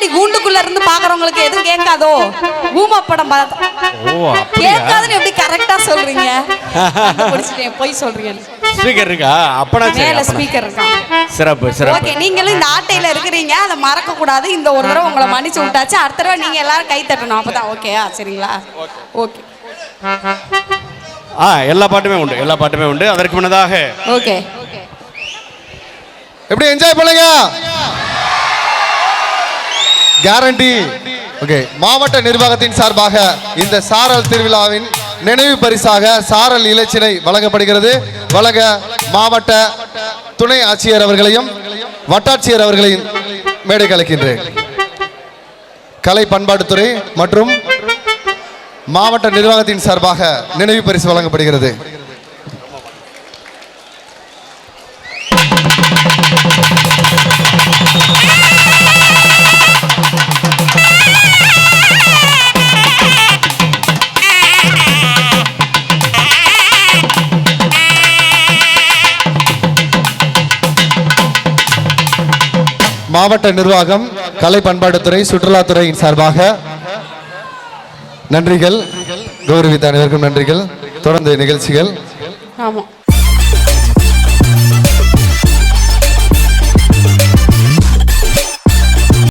கண்ணாடி கூண்டுக்குள்ள இருந்து பாக்குறவங்களுக்கு எதுவும் கேட்காதோ? ஊமா படம் பார்த்தா ஓ அப்படியா? கேட்காதுன்னு எப்படி கரெக்டா சொல்றீங்க? பிடிச்சிட்டேன் போய் சொல்றீங்க. ஸ்பீக்கர் இருக்கா? அப்பனா மேல. ஸ்பீக்கர் இருக்கான் சிறப்பு ஓகே சிறப்பு நீங்களும் இந்த ஆட்டையில இருக்கிறீங்க. அதை மறக்க கூடாது இந்த ஒரு தடவை உங்களை மன்னிச்சு விட்டாச்சு. அடுத்த தடவை நீங்க எல்லாரும் கை தட்டணும். அப்பதான் ஓகேயா சரிங்களா? ஓகே ஆ எல்லா பாட்டுமே உண்டு. எல்லா பாட்டுமே உண்டு. அதற்கு முன்னதாக ஓகே எப்படி என்ஜாய் பண்ணுங்க? கேரண்டி ஓகே மாவட்ட நிர்வாகத்தின் சார்பாக இந்த சாரல் திருவிழாவின் நினைவு பரிசாக சாரல் இலச்சினை வழங்கப்படுகிறது. வழங்க மாவட்ட துணை ஆட்சியர் அவர்களையும் வட்டாட்சியர் அவர்களையும் மேடை கலைக்கின்றேன். கலை பண்பாட்டுத்துறை மற்றும் மாவட்ட நிர்வாகத்தின் சார்பாக நினைவு பரிசு வழங்கப்படுகிறது. மாவட்ட நிர்வாகம் கலை பண்பாட்டுத்துறை சுற்றுலாத்துறையின் சார்பாக நன்றிகள் கௌரவித்த அனைவருக்கும் நன்றிகள் தொடர்ந்து நிகழ்ச்சிகள். ஆமா